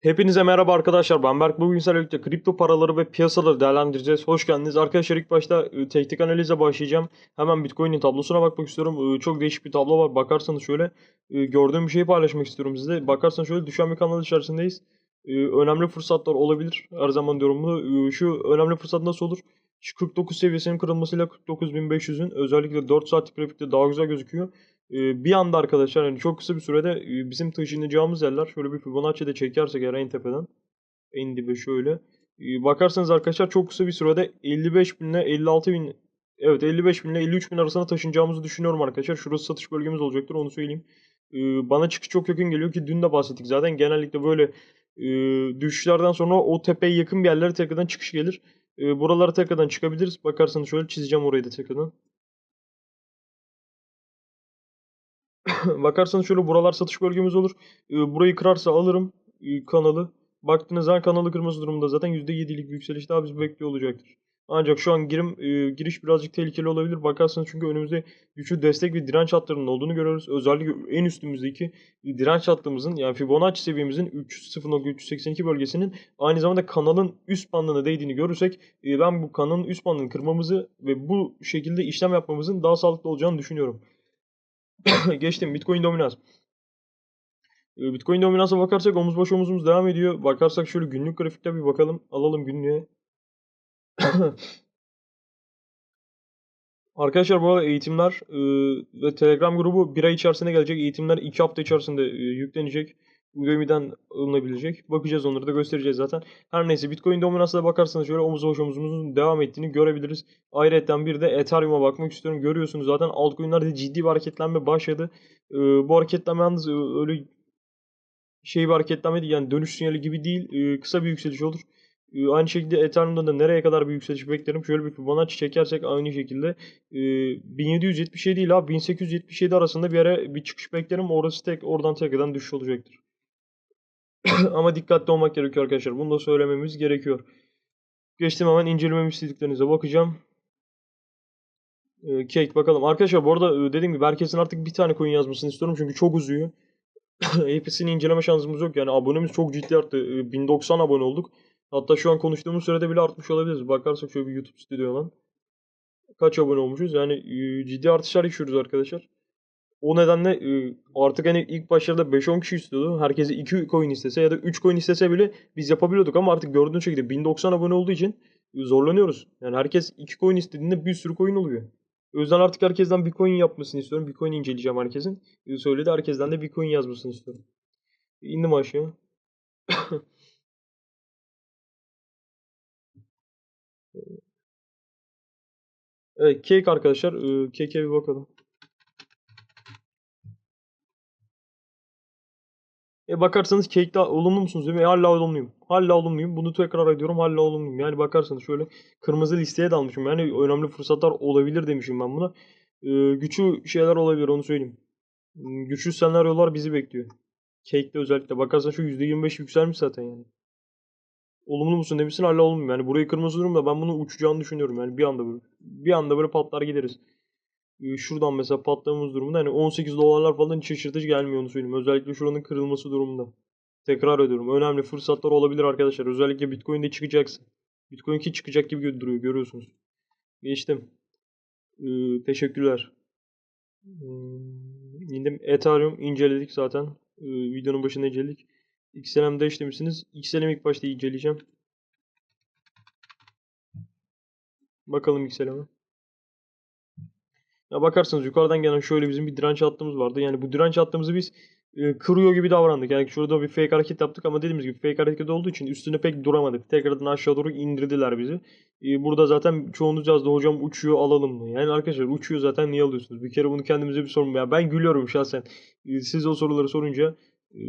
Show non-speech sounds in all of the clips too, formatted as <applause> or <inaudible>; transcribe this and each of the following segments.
Hepinize merhaba arkadaşlar. Ben Berk. Bugün sizlerle birlikte kripto paraları ve piyasaları değerlendireceğiz. Hoş geldiniz. Arkadaşlar ilk başta e, teknik analize başlayacağım. Hemen Bitcoin'in tablosuna bakmak istiyorum. Çok değişik bir tablo var. Bakarsanız şöyle e, gördüğüm bir şeyi paylaşmak istiyorum size. Bakarsanız şöyle düşen bir kanal içerisindeyiz. Önemli fırsatlar olabilir. Her zaman diyorum bunu. Şu önemli fırsat nasıl olur? Şu 49 seviyesinin kırılmasıyla 49.500'ün özellikle 4 saatlik grafikte daha güzel gözüküyor. Ee, bir anda arkadaşlar hani çok kısa bir sürede e, bizim taşınacağımız yerler şöyle bir Fibonacci'de çekersek eğer en tepeden en dibe şöyle e, bakarsanız arkadaşlar çok kısa bir sürede 55 bin ile 56 bin evet 55 bin ile 53 bin arasında taşınacağımızı düşünüyorum arkadaşlar. Şurası satış bölgemiz olacaktır onu söyleyeyim. Ee, bana çıkış çok yakın geliyor ki dün de bahsettik zaten genellikle böyle e, düşüşlerden sonra o tepeye yakın bir yerlere tekrardan çıkış gelir. Buralara tekrardan çıkabiliriz. Bakarsanız şöyle çizeceğim orayı da tekrardan. <laughs> Bakarsanız şöyle buralar satış bölgemiz olur. Ee, burayı kırarsa alırım e, kanalı. Baktığınız zaman kanalı kırması durumunda zaten %7'lik bir yükseliş daha bizi bekliyor olacaktır. Ancak şu an girim e, giriş birazcık tehlikeli olabilir. Bakarsanız çünkü önümüzde güçlü destek ve direnç hatlarının olduğunu görüyoruz. Özellikle en üstümüzdeki direnç hattımızın yani Fibonacci seviyemizin 3.0.382 bölgesinin aynı zamanda kanalın üst bandına değdiğini görürsek e, ben bu kanalın üst bandını kırmamızı ve bu şekilde işlem yapmamızın daha sağlıklı olacağını düşünüyorum. <laughs> Geçtim. Bitcoin dominans. Ee, Bitcoin dominansa bakarsak omuz baş omuzumuz devam ediyor. Bakarsak şöyle günlük grafikte bir bakalım. Alalım günlüğe. <coughs> Arkadaşlar bu arada eğitimler e, ve Telegram grubu bir ay içerisinde gelecek. Eğitimler iki hafta içerisinde e, yüklenecek. Udemy'den alınabilecek. Bakacağız onları da göstereceğiz zaten. Her neyse Bitcoin dominansına bakarsanız şöyle omuz baş omuzumuzun devam ettiğini görebiliriz. Ayrıca bir de Ethereum'a bakmak istiyorum. Görüyorsunuz zaten altcoin'lerde ciddi bir hareketlenme başladı. E, bu hareketlenme yalnız e, öyle şey bir hareketlenme değil. Yani dönüş sinyali gibi değil. E, kısa bir yükseliş olur. E, aynı şekilde Ethereum'da da nereye kadar bir yükseliş beklerim? Şöyle bir Fibonacci çekersek aynı şekilde e, 1777 ile 1877 arasında bir yere bir çıkış beklerim. Orası tek oradan tekrardan düşüş olacaktır. <laughs> Ama dikkatli olmak gerekiyor arkadaşlar. Bunu da söylememiz gerekiyor. Geçtim hemen incelememi istediklerinize bakacağım. Ee, Cake bakalım. Arkadaşlar bu arada e, dediğim gibi herkesin artık bir tane coin yazmasını istiyorum. Çünkü çok uzuyor. <laughs> Hepsini inceleme şansımız yok. Yani abonemiz çok ciddi arttı. Ee, 1090 abone olduk. Hatta şu an konuştuğumuz sürede bile artmış olabiliriz. Bakarsak şöyle bir YouTube stüdyodan. Kaç abone olmuşuz? Yani e, ciddi artışlar yaşıyoruz arkadaşlar. O nedenle e, artık hani ilk başlarda 5-10 kişi istiyordu. Herkese 2 coin istese ya da 3 coin istese bile biz yapabiliyorduk ama artık gördüğünüz şekilde 1090 abone olduğu için e, zorlanıyoruz. Yani herkes 2 coin istediğinde bir sürü coin oluyor. O yüzden artık herkesten bir coin yapmasını istiyorum. Bir coin inceleyeceğim herkesin. E, söyledi herkesten de bir coin yazmasını istiyorum. İndim aşağı. <laughs> Evet, cake arkadaşlar. Cake'e bir bakalım. E bakarsanız Cake'de olumlu musunuz mi? E, hala olumluyum. Hala olumluyum. Bunu tekrar ediyorum. Hala olumluyum. Yani bakarsanız şöyle kırmızı listeye dalmışım. Yani önemli fırsatlar olabilir demişim ben buna. E, güçlü şeyler olabilir onu söyleyeyim. Hmm, Güçlü senaryolar bizi bekliyor. Cake'de özellikle. Bakarsan şu %25 yükselmiş zaten yani. Olumlu musun demişsin hala olumluyum. Yani burayı kırmızı durumda ben bunu uçacağını düşünüyorum. Yani bir anda böyle. Bir anda böyle patlar gideriz. Ee, şuradan mesela patlamamız durumunda hani 18 dolarlar falan hiç şaşırtıcı gelmiyor onu söyleyeyim. Özellikle şuranın kırılması durumunda. Tekrar ediyorum. Önemli fırsatlar olabilir arkadaşlar. Özellikle Bitcoin'de çıkacaksın. Bitcoin ki çıkacak gibi duruyor görüyorsunuz. Geçtim. Ee, teşekkürler. Hmm, indim. Ethereum inceledik zaten. Ee, videonun başında inceledik. XLM'de işlemişsiniz. XLM ilk başta inceleyeceğim. Bakalım XLM'e. Ya bakarsanız yukarıdan gelen şöyle bizim bir direnç hattımız vardı. Yani bu direnç hattımızı biz e, kırıyor gibi davrandık. Yani şurada bir fake hareket yaptık ama dediğimiz gibi fake hareket olduğu için üstüne pek duramadık. Tekrardan aşağı doğru indirdiler bizi. E, burada zaten çoğunuz yazdı hocam uçuyor alalım mı? Yani arkadaşlar uçuyor zaten niye alıyorsunuz? Bir kere bunu kendimize bir sorun. Ya ben gülüyorum şahsen. E, siz o soruları sorunca e,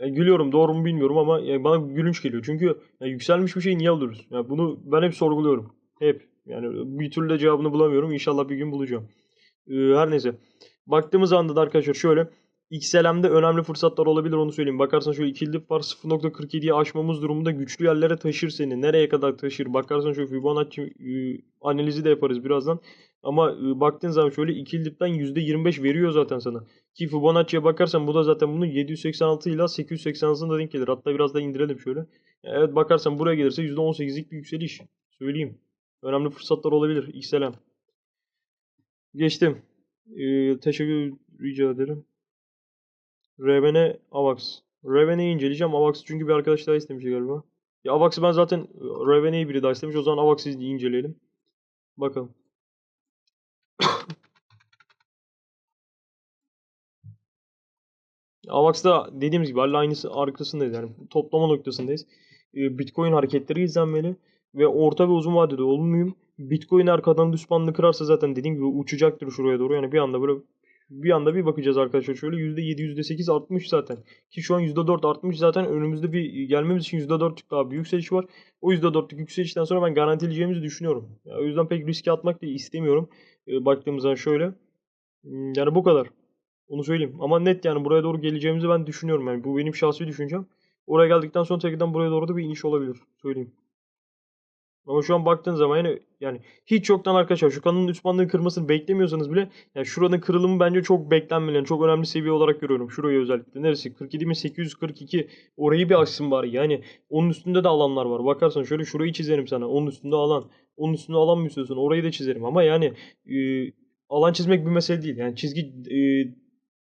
yani gülüyorum doğru mu bilmiyorum ama yani bana gülünç geliyor. Çünkü yani yükselmiş bir şeyi niye alıyoruz? Yani bunu ben hep sorguluyorum. Hep. Yani bir türlü de cevabını bulamıyorum. İnşallah bir gün bulacağım. Ee, her neyse. Baktığımız anda da arkadaşlar şöyle. XLM'de önemli fırsatlar olabilir onu söyleyeyim. Bakarsan şöyle ikili var 0.47'yi aşmamız durumunda güçlü yerlere taşır seni. Nereye kadar taşır? Bakarsan şöyle Fibonacci e, analizi de yaparız birazdan. Ama e, baktığın zaman şöyle ikili dipten %25 veriyor zaten sana. Ki Fibonacci'ye bakarsan bu da zaten bunun 786 ile 886'sına denk gelir. Hatta biraz da indirelim şöyle. Evet bakarsan buraya gelirse %18'lik bir yükseliş. Söyleyeyim. Önemli fırsatlar olabilir. XLM. Geçtim. Ee, teşekkür rica ederim. Revene Avax. Revene'yi inceleyeceğim. Avax çünkü bir arkadaş daha istemiş galiba. Ya Avax'ı ben zaten e, Revene'yi biri daha istemiş. O zaman Avax'ı inceleyelim. Bakalım. <coughs> Avax'da dediğimiz gibi hala aynısı arkasındayız yani toplama noktasındayız. Ee, Bitcoin hareketleri izlenmeli ve orta ve uzun vadede olumluyum. Bitcoin arkadan düz kırarsa zaten dediğim gibi uçacaktır şuraya doğru. Yani bir anda böyle bir anda bir bakacağız arkadaşlar şöyle %7 %8 artmış zaten. Ki şu an %4 artmış zaten önümüzde bir gelmemiz için %4'lük daha bir yükseliş var. O %4'lük yükselişten sonra ben garantileyeceğimizi düşünüyorum. Ya, o yüzden pek riske atmak da istemiyorum. Ee, baktığımız zaman şöyle. Hmm, Yani bu kadar. Onu söyleyeyim. Ama net yani buraya doğru geleceğimizi ben düşünüyorum. Yani bu benim şahsi düşüncem. Oraya geldikten sonra tekrardan buraya doğru da bir iniş olabilir. Söyleyeyim. Ama şu an baktığın zaman yani, yani hiç yoktan arkadaşlar şu kanalın üst bandını kırmasını beklemiyorsanız bile yani şuranın kırılımı bence çok beklenmeli. Yani çok önemli seviye olarak görüyorum. Şurayı özellikle. Neresi? 47.842 orayı bir açsın bari. Yani onun üstünde de alanlar var. Bakarsan şöyle şurayı çizerim sana. Onun üstünde alan. Onun üstünde alan mı istiyorsun? Orayı da çizerim. Ama yani e, alan çizmek bir mesele değil. Yani çizgi e,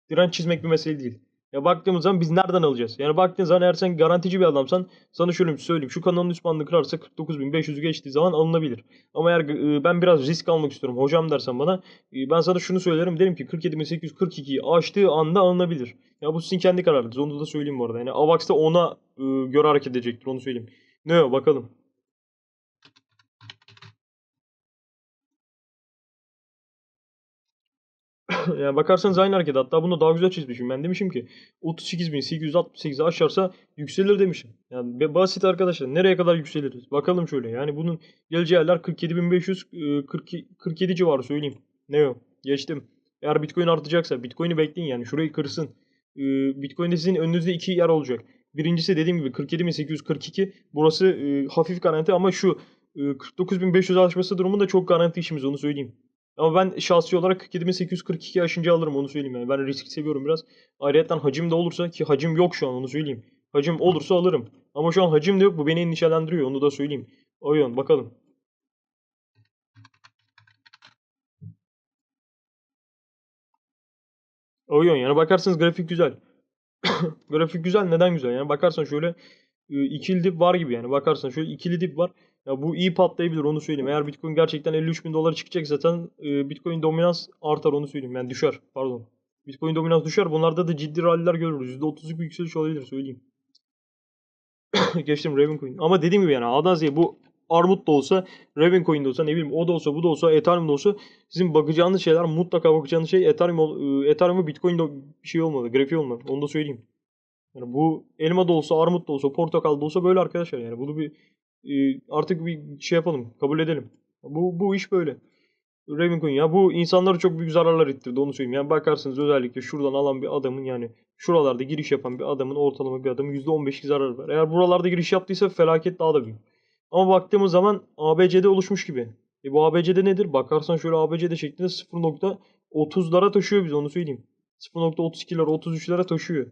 direnç çizmek bir mesele değil. Ya baktığımız zaman biz nereden alacağız? Yani baktığın zaman eğer sen garantici bir adamsan sana şöyle söyleyeyim. Şu kanalın üst kırarsa 49.500'ü geçtiği zaman alınabilir. Ama eğer e, ben biraz risk almak istiyorum hocam dersen bana e, ben sana şunu söylerim. Derim ki 47.842'yi aştığı anda alınabilir. Ya bu sizin kendi kararınız. Onu da söyleyeyim bu arada. Yani AVAX da ona e, göre hareket edecektir. Onu söyleyeyim. Ne o bakalım. <laughs> yani bakarsanız aynı hareket. Hatta bunu daha güzel çizmişim. Ben demişim ki 38.868'i aşarsa yükselir demişim. Yani basit arkadaşlar. Nereye kadar yükseliriz? Bakalım şöyle. Yani bunun geleceği yerler 47.500 e, 42 47 civarı söyleyeyim. Ne o? Geçtim. Eğer Bitcoin artacaksa Bitcoin'i bekleyin yani. Şurayı kırsın. E, Bitcoin'de sizin önünüzde iki yer olacak. Birincisi dediğim gibi 47.842. Burası e, hafif garanti ama şu e, 49.500 aşması durumunda çok garanti işimiz onu söyleyeyim. Ama ben şahsi olarak 47.842 aşınca alırım onu söyleyeyim yani. Ben risk seviyorum biraz. Ayrıca hacim de olursa ki hacim yok şu an onu söyleyeyim. Hacim olursa alırım. Ama şu an hacim de yok bu beni endişelendiriyor onu da söyleyeyim. O bakalım. O yani bakarsanız grafik güzel. <coughs> grafik güzel neden güzel yani bakarsan şöyle e, ikili dip var gibi yani bakarsan şöyle ikili dip var. Ya bu iyi patlayabilir onu söyleyeyim. Eğer Bitcoin gerçekten 53 bin dolara çıkacak zaten e, Bitcoin dominans artar onu söyleyeyim. Yani düşer pardon. Bitcoin dominans düşer. Bunlarda da ciddi ralliler görürüz. %30'luk bir yükseliş olabilir söyleyeyim. <coughs> Geçtim Ravencoin. Ama dediğim gibi yani A'dan Z'ye bu Armut da olsa, Ravencoin de olsa, ne bileyim o da olsa, bu da olsa, Ethereum da olsa sizin bakacağınız şeyler mutlaka bakacağınız şey Ethereum, e, Ethereum ve Bitcoin'de bir şey olmadı. Grafiği olmadı. Onu da söyleyeyim. Yani bu elma da olsa, armut da olsa, portakal da olsa böyle arkadaşlar yani. Bunu bir artık bir şey yapalım. Kabul edelim. Bu, bu iş böyle. Ravencoin ya bu insanları çok büyük zararlar ettirdi onu söyleyeyim. Yani bakarsınız özellikle şuradan alan bir adamın yani şuralarda giriş yapan bir adamın ortalama bir adamın %15'lik zararı var. Eğer buralarda giriş yaptıysa felaket daha da büyük. Ama baktığımız zaman ABC'de oluşmuş gibi. E bu ABC'de nedir? Bakarsan şöyle ABC'de şeklinde 0.30'lara taşıyor biz onu söyleyeyim. 0.32'lara 33'lere taşıyor.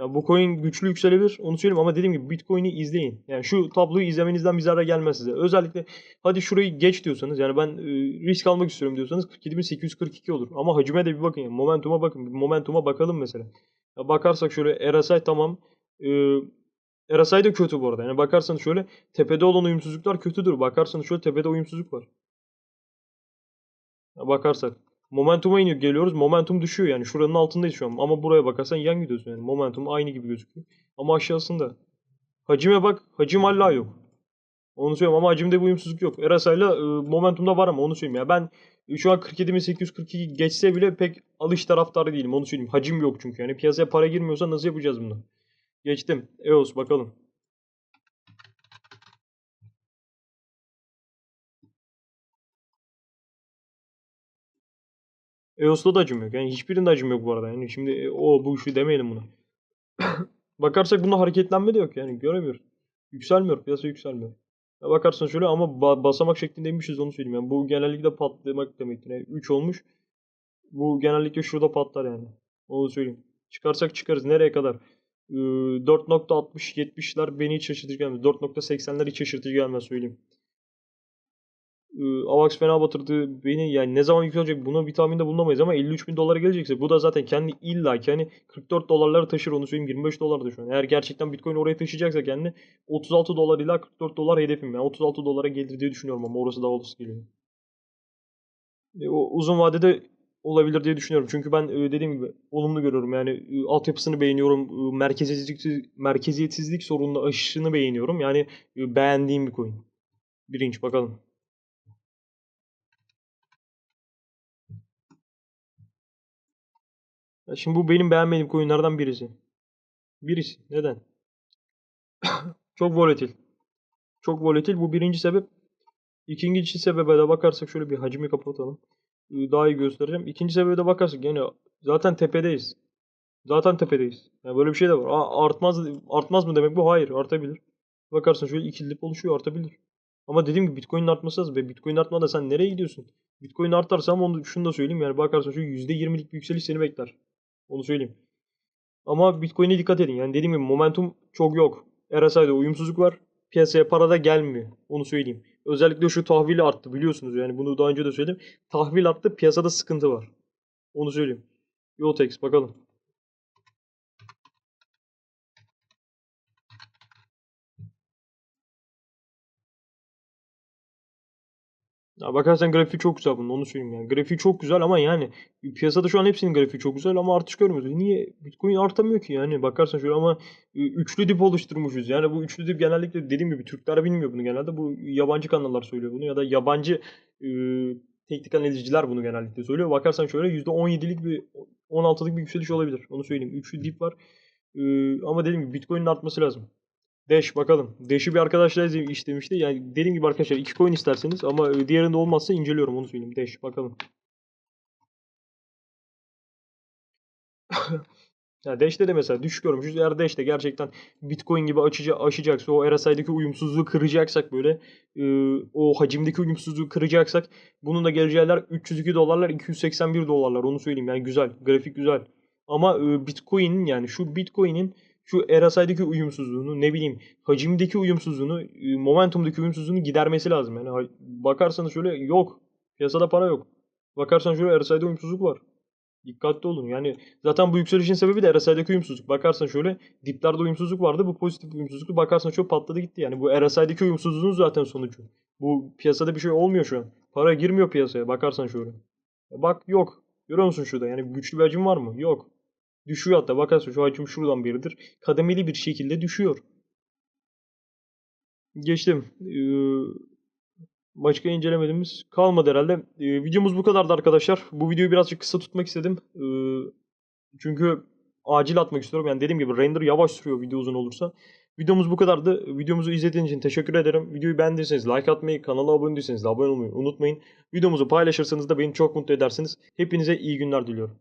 Ya bu coin güçlü yükselebilir. Onu söyleyeyim ama dediğim gibi Bitcoin'i izleyin. Yani şu tabloyu izlemenizden bir zarar gelmez size. Özellikle hadi şurayı geç diyorsanız yani ben e, risk almak istiyorum diyorsanız 47.842 olur. Ama hacime de bir bakın yani momentuma bakın. Momentuma bakalım mesela. Ya bakarsak şöyle RSI tamam. E, RSI de kötü bu arada. Yani bakarsanız şöyle tepede olan uyumsuzluklar kötüdür. Bakarsanız şöyle tepede uyumsuzluk var. Ya bakarsak. Momentuma iniyor geliyoruz. Momentum düşüyor yani. Şuranın altındayız şu an. Ama buraya bakarsan yan gidiyorsun yani. Momentum aynı gibi gözüküyor. Ama aşağısında. Hacime bak. Hacim hala yok. Onu söylüyorum ama hacimde bir uyumsuzluk yok. Erasa'yla e, momentumda var ama onu söyleyeyim. Ya ben e, şu an 47.842 geçse bile pek alış taraftarı değilim. Onu söyleyeyim. Hacim yok çünkü. Yani piyasaya para girmiyorsa nasıl yapacağız bunu? Geçtim. EOS bakalım. EOS'ta da acım yok. Yani hiçbirinde acım yok bu arada. Yani şimdi e, o bu şu demeyelim buna. <coughs> Bakarsak bunda hareketlenme de yok yani. Göremiyoruz. Yükselmiyor. Piyasa yükselmiyor. Ya bakarsan şöyle ama ba- basamak şeklindeymişiz onu söyleyeyim. Yani bu genellikle patlamak demektir. Yani 3 olmuş. Bu genellikle şurada patlar yani. Onu söyleyeyim. Çıkarsak çıkarız. Nereye kadar? Ee, 4.60-70'ler beni hiç şaşırtıcı gelmez. 4.80'ler hiç şaşırtıcı gelmez söyleyeyim. Ee, Avax fena batırdı beni. Yani ne zaman yükselecek buna bir tahminde bulunamayız ama 53 bin dolara gelecekse bu da zaten kendi illa ki hani 44 dolarları taşır onu söyleyeyim 25 dolar şu. Eğer gerçekten Bitcoin oraya taşıyacaksa kendi 36 dolar ila 44 dolar hedefim. Yani 36 dolara gelir diye düşünüyorum ama orası daha olası geliyor. E, o uzun vadede olabilir diye düşünüyorum. Çünkü ben e, dediğim gibi olumlu görüyorum. Yani e, altyapısını beğeniyorum. E, merkeziyetsizlik, merkeziyetsizlik sorununu aşısını beğeniyorum. Yani beğendiğim bir coin. Birinci bakalım. Ya şimdi bu benim beğenmediğim coinlerden birisi. Birisi. Neden? <coughs> Çok volatil. Çok volatil. Bu birinci sebep. İkinci sebebe de bakarsak şöyle bir hacmi kapatalım. Ee, Daha iyi göstereceğim. İkinci sebebe de bakarsak gene zaten tepedeyiz. Zaten tepedeyiz. Yani böyle bir şey de var. Aa, artmaz artmaz mı demek bu? Hayır, artabilir. Bakarsan şöyle ikili dip oluşuyor, artabilir. Ama dediğim gibi Bitcoin'in artması lazım. Ve Bitcoin artmadan sen nereye gidiyorsun? Bitcoin artarsa ama onu şunu da söyleyeyim yani bakarsan şu %20'lik bir yükseliş seni bekler. Onu söyleyeyim. Ama Bitcoin'e dikkat edin. Yani dediğim gibi momentum çok yok. RSI'de uyumsuzluk var. Piyasaya para da gelmiyor. Onu söyleyeyim. Özellikle şu tahvil arttı biliyorsunuz yani bunu daha önce de söyledim. Tahvil arttı piyasada sıkıntı var. Onu söyleyeyim. Yotex bakalım. Ya bakarsan grafiği çok güzel bunun onu söyleyeyim yani. Grafiği çok güzel ama yani piyasada şu an hepsinin grafiği çok güzel ama artış görmüyoruz. Niye? Bitcoin artamıyor ki yani bakarsan şöyle ama e, üçlü dip oluşturmuşuz. Yani bu üçlü dip genellikle dediğim gibi Türkler bilmiyor bunu genelde. Bu yabancı kanallar söylüyor bunu ya da yabancı e, teknik analizciler bunu genellikle söylüyor. Bakarsan şöyle %17'lik bir 16'lık bir yükseliş olabilir. Onu söyleyeyim. Üçlü dip var. E, ama dediğim gibi Bitcoin'in artması lazım. Dash bakalım. Dash'i bir arkadaşla izle- istemişti. Yani dediğim gibi arkadaşlar iki coin isterseniz ama e, diğerinde olmazsa inceliyorum onu söyleyeyim. Dash bakalım. <laughs> Ya Dash'te de mesela düşük görmüşüz. Eğer Dash'te gerçekten Bitcoin gibi açıca, aşacaksa o RSI'deki uyumsuzluğu kıracaksak böyle e, o hacimdeki uyumsuzluğu kıracaksak bunun da geleceği yerler 302 dolarlar 281 dolarlar onu söyleyeyim. Yani güzel. Grafik güzel. Ama e, Bitcoin'in yani şu Bitcoin'in şu RSI'deki uyumsuzluğunu ne bileyim hacimdeki uyumsuzluğunu e, momentumdaki uyumsuzluğunu gidermesi lazım. Yani bakarsanız şöyle yok. Piyasada para yok. Bakarsan şöyle RSI'de uyumsuzluk var. Dikkatli olun. Yani zaten bu yükselişin sebebi de RSI'deki uyumsuzluk. Bakarsan şöyle diplerde uyumsuzluk vardı. Bu pozitif uyumsuzluk. Bakarsan şöyle patladı gitti. Yani bu RSI'deki uyumsuzluğun zaten sonucu. Bu piyasada bir şey olmuyor şu an. Para girmiyor piyasaya. Bakarsan şöyle. Bak yok. Görüyor musun şurada? Yani güçlü bir hacim var mı? Yok. Düşüyor hatta. Bakarsan şu hacim şuradan beridir. Kademeli bir şekilde düşüyor. Geçtim. Ee, başka incelemediğimiz kalmadı herhalde. Ee, videomuz bu kadardı arkadaşlar. Bu videoyu birazcık kısa tutmak istedim. Ee, çünkü acil atmak istiyorum. Yani dediğim gibi render yavaş sürüyor video uzun olursa. Videomuz bu kadardı. Videomuzu izlediğiniz için teşekkür ederim. Videoyu beğendiyseniz like atmayı, kanala abone değilseniz de abone olmayı unutmayın. Videomuzu paylaşırsanız da beni çok mutlu edersiniz. Hepinize iyi günler diliyorum.